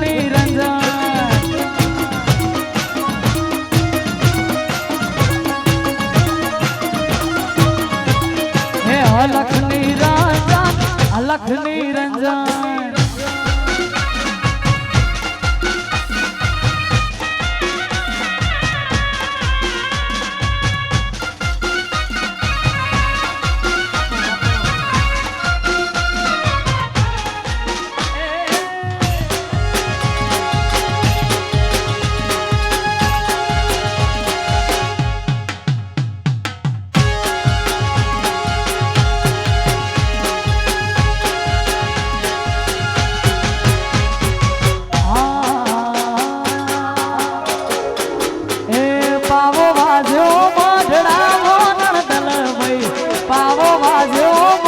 નિરંજન અલખ નિરંજન પાવો વાજ્યો માઢડા નો પાવો વાજ્યો